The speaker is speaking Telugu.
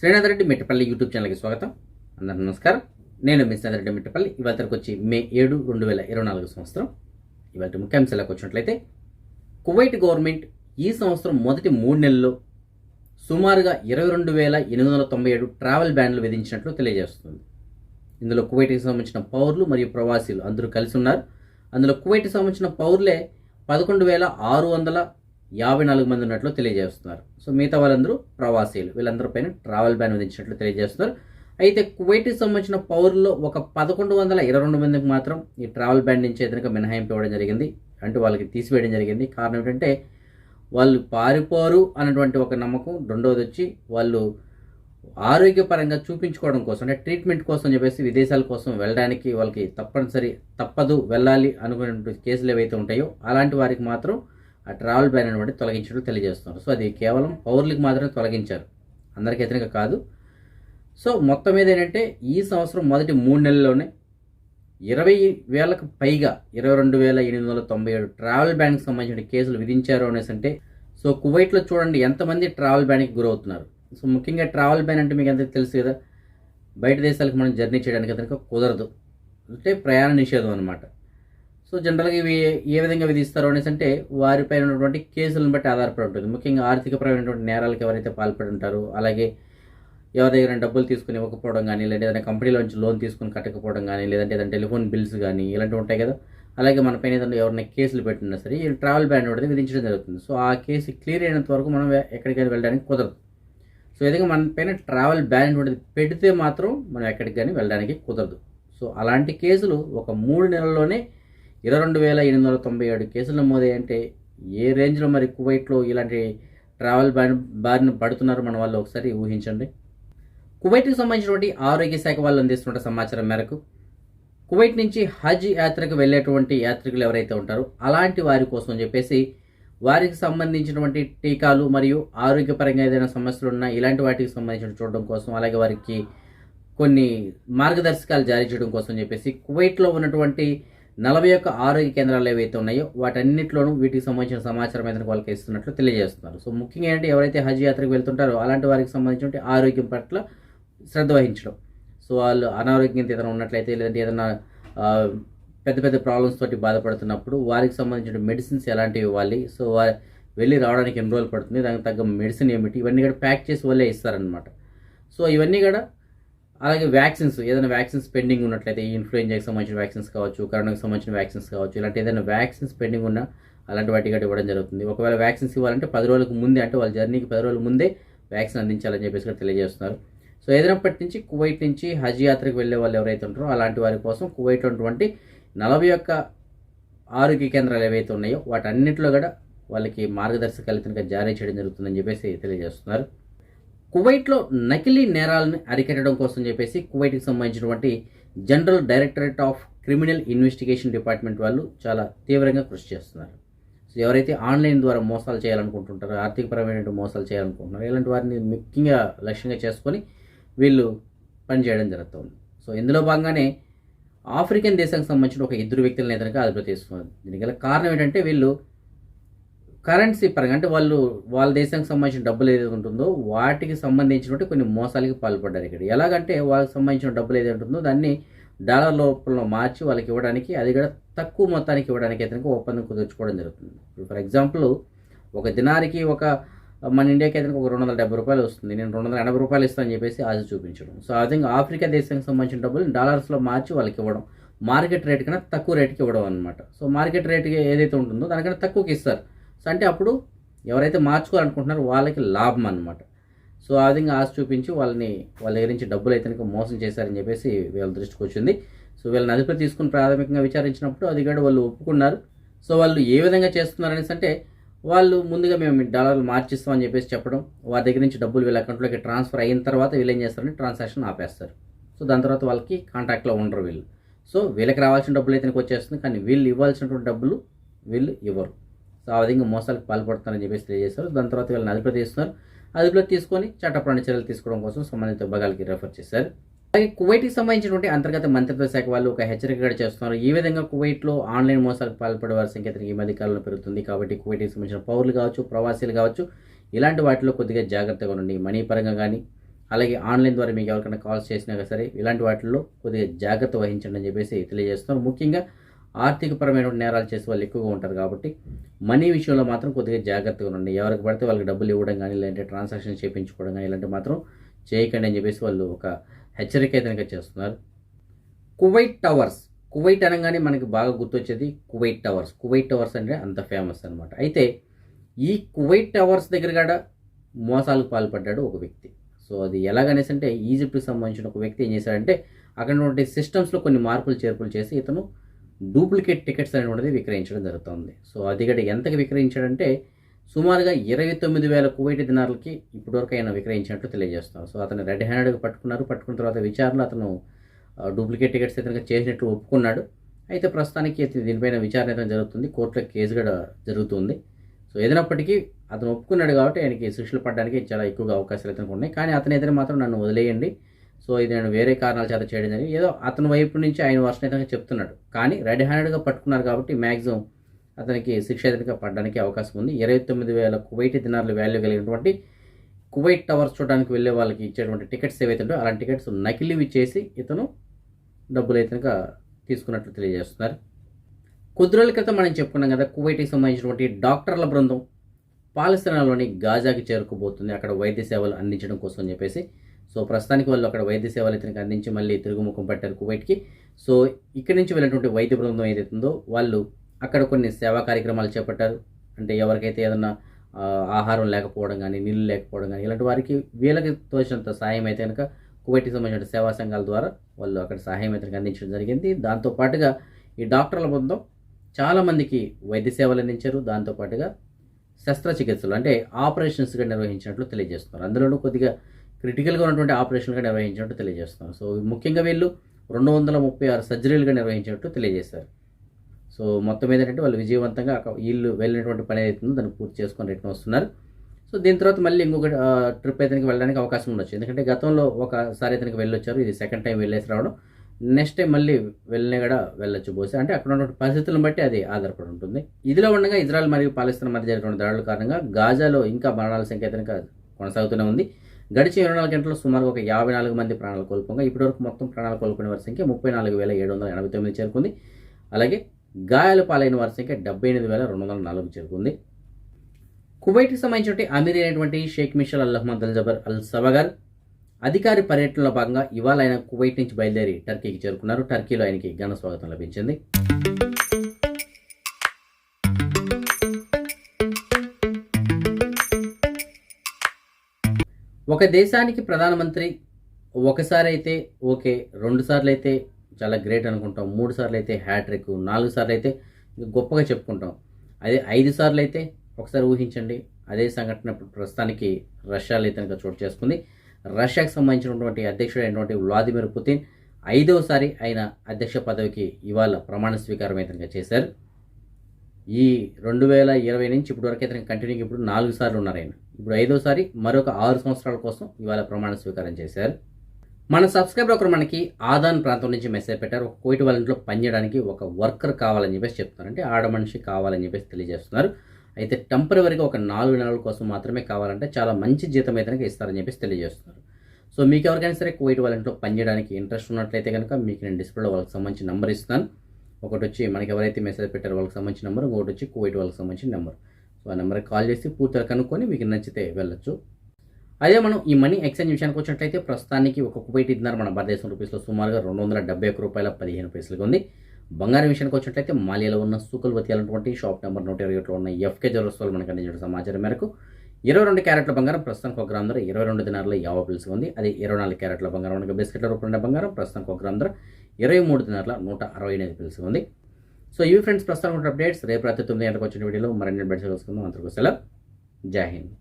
శ్రీనాథ్ రెడ్డి మిట్టపల్లి యూట్యూబ్ ఛానల్కి స్వాగతం. అందరికీ నమస్కారం. నేను మీ శ్రీనాథ్ రెడ్డి మిట్టపల్లి. ఇవాళ తరకు వచ్చి మే ఏడు రెండు వేల ఇరవై నాలుగు సంవత్సరం. ఇవాళ ముఖ్యాంశాలకు వచ్చినట్లయితే కువైట్ గవర్నమెంట్ ఈ సంవత్సరం మొదటి మూడు నెలల్లో సుమారుగా ఇరవై రెండు వేల ఎనిమిది వందల తొంభై ఏడు ట్రావెల్ బ్యాన్లు విధించినట్లు తెలియజేస్తుంది. ఇందులో కువైట్కి సంబంధించిన పౌరులు మరియు ప్రవాసీలు అందరూ కలిసి ఉన్నారు. అందులో కువైట్కి సంబంధించిన పౌరులే పదకొండు వేల ఆరు వందల యాభై నాలుగు మంది ఉన్నట్లు తెలియజేస్తున్నారు. సో మిగతా వాళ్ళందరూ ప్రవాసీలు. వీళ్ళందరిపైన ట్రావెల్ బ్యాన్ విధించినట్లు తెలియజేస్తున్నారు. అయితే కువైట్కి సంబంధించిన పౌరుల్లో ఒక పదకొండు వందల ఇరవై రెండు మందికి మాత్రం ఈ ట్రావెల్ బ్యాన్ నుంచి ఏదైనా మినహాయింపు ఇవ్వడం జరిగింది. అంటే వాళ్ళకి తీసివేయడం జరిగింది. కారణం ఏంటంటే వాళ్ళు పారిపోరు అన్నటువంటి ఒక నమ్మకం రెండవది వచ్చి వాళ్ళు ఆరోగ్యపరంగా చూపించుకోవడం కోసం అంటే ట్రీట్మెంట్ కోసం చెప్పేసి విదేశాల కోసం వెళ్ళడానికి వాళ్ళకి తప్పనిసరి తప్పదు వెళ్ళాలి అనుకునే కేసులు ఏవైతే ఉంటాయో అలాంటి వారికి మాత్రం ఆ ట్రావెల్ బ్యాన్ అనేటువంటి తొలగించడం తెలియజేస్తున్నారు. సో అది కేవలం పౌరులకు మాత్రమే తొలగించారు. అందరికీ వ్యతిరేక కాదు. సో మొత్తం మీద ఏంటంటే ఈ సంవత్సరం మొదటి మూడు నెలల్లోనే ఇరవై వేలకు పైగా ఇరవై రెండు వేల ఎనిమిది వందల తొంభై ఏడు ట్రావెల్ బ్యాన్కి సంబంధించిన కేసులు విధించారు అనేసి అంటే సో కువైట్లో చూడండి ఎంతమంది ట్రావెల్ బ్యాన్కి గురవుతున్నారు. సో ముఖ్యంగా ట్రావెల్ బ్యాన్ అంటే మీకు అందరికీ తెలుసు కదా బయట దేశాలకు మనం జర్నీ చేయడానికి కనుక కుదరదు. అంటే ప్రయాణ నిషేధం అనమాట సో జనరల్గా ఇవి ఏ విధంగా విధిస్తారు అనేసి అంటే వారిపై ఉన్నటువంటి కేసులను బట్టి ఆధారపడి ఉంటుంది. ముఖ్యంగా ఆర్థికపరమైనటువంటి నేరాలకు ఎవరైతే పాల్పడి ఉంటారో అలాగే ఎవరి దగ్గర డబ్బులు తీసుకుని ఇవ్వకపోవడం కానీ లేదా ఏదైనా కంపెనీలో నుంచి లోన్ తీసుకుని కట్టకపోవడం కానీ లేదంటే ఏదైనా టెలిఫోన్ బిల్స్ కానీ ఇలాంటివి ఉంటాయి కదా. అలాగే మన పైన ఏదైనా ఎవరైనా కేసులు పెట్టినా సరే ఈ ట్రావెల్ బ్యాన్ అనేది విధించడం జరుగుతుంది. సో ఆ కేసు క్లియర్ అయినంత వరకు మనం ఎక్కడికైనా వెళ్ళడానికి కుదరదు. సో ఏదైనా మన పైన ట్రావెల్ బ్యాన్ అనేటువంటిది పెడితే మాత్రం మనం ఎక్కడికి కానీ వెళ్ళడానికి కుదరదు. సో అలాంటి కేసులు ఒక మూడు నెలల్లోనే ఇరవై రెండు వేల ఎనిమిది వందల తొంభై ఏడు కేసులు నమోదయ్యంటే ఏ రేంజ్లో మరి కువైట్లో ఇలాంటి ట్రావెల్ బ్యాన్ బారిన పడుతున్నారో మన వాళ్ళు ఒకసారి ఊహించండి. కువైట్కి సంబంధించినటువంటి ఆరోగ్య శాఖ వాళ్ళు అందిస్తున్న సమాచారం మేరకు కువైట్ నుంచి హజ్ యాత్రకు వెళ్ళేటువంటి యాత్రికులు ఎవరైతే ఉంటారో అలాంటి వారి కోసం చెప్పేసి వారికి సంబంధించినటువంటి టీకాలు మరియు ఆరోగ్యపరంగా ఏదైనా సమస్యలు ఉన్నా ఇలాంటి వాటికి సంబంధించిన చూడడం కోసం అలాగే వారికి కొన్ని మార్గదర్శకాలు జారీ చేయడం కోసం చెప్పేసి కువైట్లో ఉన్నటువంటి నలభై ఒక్క ఆరోగ్య కేంద్రాలు ఏవైతే ఉన్నాయో వాటన్నిటిలోనూ వీటికి సంబంధించిన సమాచారం అయితే వాళ్ళకి ఇస్తున్నట్లు తెలియజేస్తున్నారు. సో ముఖ్యంగా ఏంటంటే ఎవరైతే హజ్ యాత్రకు వెళ్తుంటారో అలాంటి వారికి సంబంధించిన ఆరోగ్యం పట్ల శ్రద్ధ వహించడం. సో వాళ్ళు అనారోగ్యంతో ఏదైనా ఉన్నట్లయితే లేదంటే ఏదైనా పెద్ద పెద్ద ప్రాబ్లమ్స్ తోటి బాధపడుతున్నప్పుడు వారికి సంబంధించిన మెడిసిన్స్ ఎలాంటివి ఇవ్వాలి? సో వారి వెళ్ళి రావడానికి ఎన్ని రోజులు పడుతుంది? దానికి తగ్గ మెడిసిన్ ఏమిటి? ఇవన్నీ కూడా ప్యాక్ చేసి వాళ్ళే ఇస్తారనమాట సో ఇవన్నీ కూడా అలాగే వ్యాక్సిన్స్ ఏదైనా వ్యాక్సిన్స్ పెండింగ్ ఉన్నట్లయితే ఈ ఇన్ఫ్లుయెంజాకి సంబంధించిన వ్యాక్సిన్స్ కావచ్చు కరోనాకి సంబంధించిన వ్యాక్సిన్స్ కావచ్చు ఇలాంటి ఏదైనా వ్యాక్సిన్స్ పెండింగ్ ఉన్నా అలాంటి వాటి కూడా ఇవ్వడం జరుగుతుంది. ఒకవేళ వ్యాక్సిన్స్ ఇవ్వాలంటే పది రోజులకు ముందే అంటే వాళ్ళ జర్నీకి పది రోజుల ముందే వ్యాక్సిన్ అందించాలని చెప్పేసి కూడా తెలియజేస్తున్నారు. సో ఏదైనప్పటి నుంచి కువైట్ నుంచి హజ్ యాత్రకు వెళ్ళే వాళ్ళు ఎవరైతే ఉంటారో అలాంటి వారి కోసం కువైట్లో ఉన్నటువంటి నలభై ఒక్క ఆరోగ్య కేంద్రాలు ఏవైతే ఉన్నాయో వాటన్నిటిలో కూడా వాళ్ళకి మార్గదర్శకాలు కనుక జారీ చేయడం జరుగుతుందని చెప్పేసి తెలియజేస్తున్నారు. కువైట్లో నకిలీ నేరాలను అరికట్టడం కోసం చెప్పేసి కువైట్కి సంబంధించినటువంటి general directorate of criminal investigation department వాళ్ళు చాలా తీవ్రంగా కృషి చేస్తున్నారు. సో ఎవరైతే ఆన్లైన్ ద్వారా మోసాలు చేయాలనుకుంటుంటారో ఆర్థికపరమైన మోసాలు చేయాలనుకుంటున్నారో ఇలాంటి వారిని ముఖ్యంగా లక్ష్యంగా చేసుకొని వీళ్ళు పనిచేయడం జరుగుతుంది. సో ఇందులో భాగంగానే ఆఫ్రికన్ దేశానికి సంబంధించిన ఒక ఇద్దరు వ్యక్తులను ఏదైనా అదుపు తీసుకున్నారు. దీనికి గల కారణం ఏంటంటే వీళ్ళు కరెన్సీ పరంగా అంటే వాళ్ళు వాళ్ళ దేశానికి సంబంధించిన డబ్బులు ఏదైతే ఉంటుందో వాటికి సంబంధించినటువంటి కొన్ని మోసాలకి పాల్పడ్డారు ఇక్కడ. ఎలాగంటే వాళ్ళకి సంబంధించిన డబ్బులు ఏదైతే ఉంటుందో దాన్ని డాలర్ రూపంలో మార్చి వాళ్ళకి ఇవ్వడానికి అది కూడా తక్కువ మొత్తానికి ఇవ్వడానికి అయితే ఒప్పందం కుదుర్చుకోవడం జరుగుతుంది. ఇప్పుడు ఫర్ ఎగ్జాంపుల్ ఒక దినానికి ఒక మన ఇండియాకి అయితే ఒక రెండు వందల డెబ్బై రూపాయలు వస్తుంది. నేను రెండు వందల ఎనభై రూపాయలు ఇస్తానని చెప్పేసి ఆశ చూపించడం. సో ఆ విధంగా ఆఫ్రికా దేశానికి సంబంధించిన డబ్బులు డాలర్స్లో మార్చి వాళ్ళకి ఇవ్వడం మార్కెట్ రేట్ కన్నా తక్కువ రేట్కి ఇవ్వడం అనమాట సో మార్కెట్ రేట్ ఏదైతే ఉంటుందో దానికన్నా తక్కువకి ఇస్తారు. సో అంటే అప్పుడు ఎవరైతే మార్చుకోవాలనుకుంటున్నారో వాళ్ళకి లాభం అనమాట సో ఆ విధంగా ఆశ చూపించి వాళ్ళని వాళ్ళ దగ్గర నుంచి డబ్బులు అయితే కనుక మోసం చేశారని చెప్పేసి వీళ్ళ దృష్టికి వచ్చింది. సో వీళ్ళని అదుపులో తీసుకుని ప్రాథమికంగా విచారించినప్పుడు అది కూడా వాళ్ళు ఒప్పుకున్నారు. సో వాళ్ళు ఏ విధంగా చేస్తున్నారు అనేసి అంటే వాళ్ళు ముందుగా మేము డాలర్లు మార్చిస్తామని చెప్పేసి చెప్పడం వారి దగ్గర నుంచి డబ్బులు వీళ్ళ అకౌంట్లోకి ట్రాన్స్ఫర్ అయిన తర్వాత వీళ్ళు ఏం చేస్తారని ట్రాన్సాక్షన్ ఆపేస్తారు. సో దాని తర్వాత వాళ్ళకి కాంటాక్ట్లో ఉండరు వీళ్ళు. సో వీళ్ళకి రావాల్సిన డబ్బులు అయితే వచ్చేస్తుంది కానీ వీళ్ళు ఇవ్వాల్సినటువంటి డబ్బులు వీళ్ళు ఇవ్వరు. సో ఆ విధంగా మోసాలకు పాల్పడుతున్నారని చెప్పేసి తెలియజేస్తారు దాని తర్వాత వీళ్ళని అదుపులో తీస్తున్నారు. అదుపులో తీసుకొని చట్టపరమైన చర్యలు తీసుకోవడం కోసం సంబంధిత విభాగాలకి రెఫర్ చేశారు. అలాగే కువైట్కి సంబంధించినటువంటి అంతర్గత మంత్రిత్వ శాఖ వాళ్ళు ఒక హెచ్చరిక చేస్తున్నారు. ఈ విధంగా కువైట్లో ఆన్లైన్ మోసాలకు పాల్పడే వారి సంఖ్య ఈ మధ్య కాలంలో పెరుగుతుంది. కాబట్టి కువైట్కి సంబంధించిన పౌరులు కావచ్చు ప్రవాసీలు కావచ్చు ఇలాంటి వాటిలో కొద్దిగా జాగ్రత్తగా ఉండండి. మనీ పరంగా కానీ అలాగే ఆన్లైన్ ద్వారా మీకు ఎవరికైనా కాల్స్ చేసినా సరే ఇలాంటి వాటిల్లో కొద్దిగా జాగ్రత్త వహించండి అని చెప్పేసి తెలియజేస్తున్నారు. ముఖ్యంగా ఆర్థికపరమైన నేరాలు చేసే వాళ్ళు ఎక్కువగా ఉంటారు కాబట్టి మనీ విషయంలో మాత్రం కొద్దిగా జాగ్రత్తగా ఉండండి. ఎవరికి పడితే వాళ్ళకి డబ్బులు ఇవ్వడం కానీ లేదంటే ట్రాన్సాక్షన్ చేయించుకోవడం కానీ ఇలాంటివి మాత్రం చేయకండి అని చెప్పేసి వాళ్ళు ఒక హెచ్చరిక అయితే చేస్తున్నారు. కువైట్ టవర్స్ కువైట్ అనగానే మనకి బాగా గుర్తొచ్చేది కువైట్ టవర్స్. కువైట్ టవర్స్ అంటే అంత ఫేమస్ అనమాట అయితే ఈ కువైట్ టవర్స్ దగ్గర కూడా మోసాలకు పాల్పడ్డాడు ఒక వ్యక్తి. సో అది ఎలాగనేసి అంటే ఈజిప్ట్కి సంబంధించిన ఒక వ్యక్తి ఏం చేశాడంటే అక్కడ ఉన్నటువంటి సిస్టమ్స్లో కొన్ని మార్పులు చేర్పులు చేసి ఇతను డూప్లికేట్ టికెట్స్ అనేటువంటిది విక్రయించడం జరుగుతుంది. సో అది గడి ఎంతకి విక్రయించాడంటే సుమారుగా ఇరవై తొమ్మిది వేల కువైటి దినాలకి ఇప్పటివరకు ఆయన విక్రయించినట్లు తెలియజేస్తున్నారు సో అతను రెడ్ హ్యాండెడ్గా పట్టుకున్నారు. పట్టుకున్న తర్వాత విచారణలో అతను డూప్లికేట్ టికెట్స్ ఇతను చేసినట్లు ఒప్పుకున్నాడు. అయితే ప్రస్తుతానికి దీనిపైన విచారణ అయితే జరుగుతుంది కోర్టులో కేసు కూడా జరుగుతుంది. సో ఏదైనప్పటికీ అతను ఒప్పుకున్నాడు కాబట్టి ఆయనకి శిక్షలు పడడానికి చాలా ఎక్కువగా అవకాశాలు అయితే ఉన్నాయి. కానీ అతను ఎదురు మాత్రం నన్ను వదిలేయండి. సో ఇది నేను వేరే కారణాల చేత చేయడం జరిగింది. ఏదో అతని వైపు నుంచి ఆయన వర్షం చెప్తున్నాడు. కానీ రెడ్ హ్యాండెడ్గా పట్టుకున్నారు కాబట్టి మ్యాక్సిమం అతనికి శిక్ష ఎదురుగా పడడానికి అవకాశం ఉంది. ఇరవై తొమ్మిది వేల కువైట్ దినార్లు వాల్యూ కలిగినటువంటి కువైట్ టవర్స్ చూడడానికి వెళ్ళే వాళ్ళకి ఇచ్చేటువంటి టికెట్స్ ఏవైతే ఉంటాయో అలాంటి టికెట్స్ నకిలీవి చేసి ఇతను డబ్బులు అయితే తీసుకున్నట్లు తెలియజేస్తున్నారు. కొద్ది రోజుల క్రితం మనం చెప్పుకున్నాం కదా కువైట్కి సంబంధించినటువంటి డాక్టర్ల బృందం పాలస్తీనాలోని గాజాకి చేరుకోబోతుంది. అక్కడ వైద్య సేవలు అందించడం కోసం అని చెప్పేసి సో ప్రస్తుతానికి వాళ్ళు అక్కడ వైద్య సేవలు ఇతనికి అందించి మళ్ళీ తిరుగుముఖం పట్టారు కువైట్కి. సో ఇక్కడి నుంచి వెళ్ళినటువంటి వైద్య బృందం ఏదైతుందో వాళ్ళు అక్కడ కొన్ని సేవా కార్యక్రమాలు చేపట్టారు. అంటే ఎవరికైతే ఏదన్నా ఆహారం లేకపోవడం కానీ నీళ్ళు లేకపోవడం కానీ ఇలాంటి వారికి వీళ్ళకి తోచినంత సాయం అయితే కనుక కువైట్కి సంబంధించిన సేవా సంఘాల ద్వారా వాళ్ళు అక్కడ సహాయం అయితే అందించడం జరిగింది. దాంతో పాటుగా ఈ డాక్టర్ల బృందం చాలామందికి వైద్య సేవలు అందించారు. దాంతోపాటుగా శస్త్రచికిత్సలు అంటే ఆపరేషన్స్గా నిర్వహించినట్లు తెలియజేస్తున్నారు. అందులోనూ కొద్దిగా క్రిటికల్గా ఉన్నటువంటి ఆపరేషన్గా నిర్వహించినట్టు తెలియజేస్తున్నారు సో ముఖ్యంగా వీళ్ళు రెండు వందల ముప్పై ఆరు సర్జరీలుగా నిర్వహించినట్టు తెలియజేశారు. సో మొత్తం ఏంటంటే వాళ్ళు విజయవంతంగా వీళ్ళు వెళ్ళినటువంటి పని అవుతుందో దాన్ని పూర్తి చేసుకొని రిటర్న్ వస్తున్నారు. సో దీని తర్వాత మళ్ళీ ఇంకొక ట్రిప్ అయితే వెళ్ళడానికి అవకాశం ఉండొచ్చు. ఎందుకంటే గతంలో ఒకసారి ఇతనికి వెళ్ళొచ్చారు ఇది సెకండ్ టైం వెళ్ళేసి రావడం. నెక్స్ట్ టైం మళ్ళీ వెళ్ళినా కూడా వెళ్ళొచ్చు బహుశా. అంటే అక్కడ ఉన్నటువంటి పరిస్థితులను బట్టి అది ఆధారపడి ఉంటుంది. ఇదిలో ఉండగా ఇజ్రాయెల్ మరియు పాలస్తీన్ మధ్య జరిగిన దాడుల కారణంగా గాజాలో ఇంకా మరణాల సంఖ్య అయితే కొనసాగుతూనే ఉంది. గడిచిన ఇరవై నాలుగు గంటల్లో సుమారు ఒక యాభై నాలుగు మంది ప్రాణాలు కోల్పోగా ఇప్పటివరకు మొత్తం ప్రాణాలు కోల్పోయిన వారి సంఖ్య ముప్పై నాలుగు వేల ఏడు వందల ఎనభై తొమ్మిది చేరుకుంది. అలాగే గాయాల పాలైన వారి సంఖ్య డెబ్బై ఎనిమిది వేల రెండు వందల నాలుగు చేరుకుంది. కువైట్కి సంబంధించిన అమీర్ అయినటువంటి Sheikh Mishal Al Ahmad Al Jaber Al సవగర్ అధికారి పర్యటనలో భాగంగా ఇవాళ ఆయన కువైట్ నుంచి బయలుదేరి టర్కీకి చేరుకున్నారు. టర్కీలో ఆయనకి ఘన స్వాగతం లభించింది. ఒక దేశానికి ప్రధానమంత్రి ఒకసారి అయితే ఓకే రెండు సార్లు అయితే చాలా గ్రేట్ అనుకుంటాం. మూడు సార్లు అయితే హ్యాట్రిక్ నాలుగు సార్లు అయితే గొప్పగా చెప్పుకుంటాం. అదే ఐదు సార్లు అయితే ఒకసారి ఊహించండి అదే సంఘటన ఇప్పుడు ప్రస్తుతానికి రష్యాలో అయితే కనుక చోటు చేసుకుంది. రష్యాకు సంబంధించినటువంటి అధ్యక్షుడైనటువంటి వ్లాదిమిర్ పుతిన్ ఐదవసారి ఆయన అధ్యక్ష పదవికి ఇవాళ ప్రమాణ స్వీకారం అయితే చేశారు. ఈ రెండు వేల ఇరవై నుంచి ఇప్పటి వరకు అయితే కంటిన్యూ ఇప్పుడు నాలుగు సార్లు ఉన్నారు ఆయన. ఇప్పుడు ఐదోసారి మరొక ఆరు సంవత్సరాల కోసం ఇవాళ ప్రమాణ స్వీకారం చేశారు. మన సబ్స్క్రైబర్ ఒకరు మనకి ఆదాన్ ప్రాంతం నుంచి మెసేజ్ పెట్టారు. ఒక కోటి వాళ్ళ ఇంట్లో పనిచేయడానికి ఒక వర్కర్ కావాలని చెప్పేసి చెప్తున్నారు అంటే ఆడ మనిషి కావాలని చెప్పేసి తెలియజేస్తున్నారు. అయితే టెంపరీగా ఒక నాలుగు నెలల కోసం మాత్రమే కావాలంటే చాలా మంచి జీతం అయితే ఇస్తారని చెప్పేసి తెలియజేస్తున్నారు. సో మీకు ఎవరికైనా సరే కోయిట్ వాళ్ళ ఇంట్లో పనిచేయడానికి ఇంట్రెస్ట్ ఉన్నట్లయితే కనుక మీకు నేను డిస్ప్లేలో వాళ్ళకి సంబంధించిన నెంబర్ ఇస్తాను ఒకటి వచ్చి మనకి ఎవరైతే మెసేజ్ పెట్టారో వాళ్ళకి సంబంధించిన నెంబర్ ఒకటి వచ్చి కోవిడ్ వాళ్ళకి సంబంధించిన నెంబర్. సో ఆ నెంబర్కి కాల్ చేసి పూర్తిగా కనుక్కొని మీకు నచ్చితే వెళ్ళొచ్చు. అదే మనం ఈ మనీ ఎక్స్చేంజ్ విషయానికి వచ్చినట్లయితే ప్రస్తుతానికి ఒక కువైట్ ఇద్దరు మన భారతదేశం రూపీస్లో సుమారుగా రెండు వందల డెబ్బై ఒక్క రూపాయల పదిహేను పైసలుగా ఉంది. బంగారం విషయానికి వచ్చినట్లయితే మాలియాలో ఉన్న సూకల్వతి అనేటువంటి షాప్ నెంబర్ నూట ఇరవై ఒకటిలో ఉన్న ఎఫ్కే జరోస్వాల్ మనకు అందించిన సమాచారం మేరకు ఇరవై రెండు క్యారెట్ల బంగారం ప్రస్తుతానికి ఒక గ్రామ్ ధర ఇరవై రెండు దినారులు యాభై పిలుసు ఉంది. అది ఇరవై నాలుగు క్యారెట్ల బంగారం మనకి బిస్కెట్ల రూపంలో బంగారం ప్రస్తుతానికి ఒక గ్రామ్ ధర ఇరవై మూడు దినారుల నూట అరవై ఎనిమిది పిలుసు ఉంది. సో ఇవి ఫ్రెండ్స్ ప్రస్తుతం అప్డేట్స్ రేపు రాత్రి తొమ్మిది గంటలకు వచ్చిన వీడియోలో మరిన్ని అప్డేట్స్ కలుసుకుందాం అంతకు సెలవు. జై హింద్.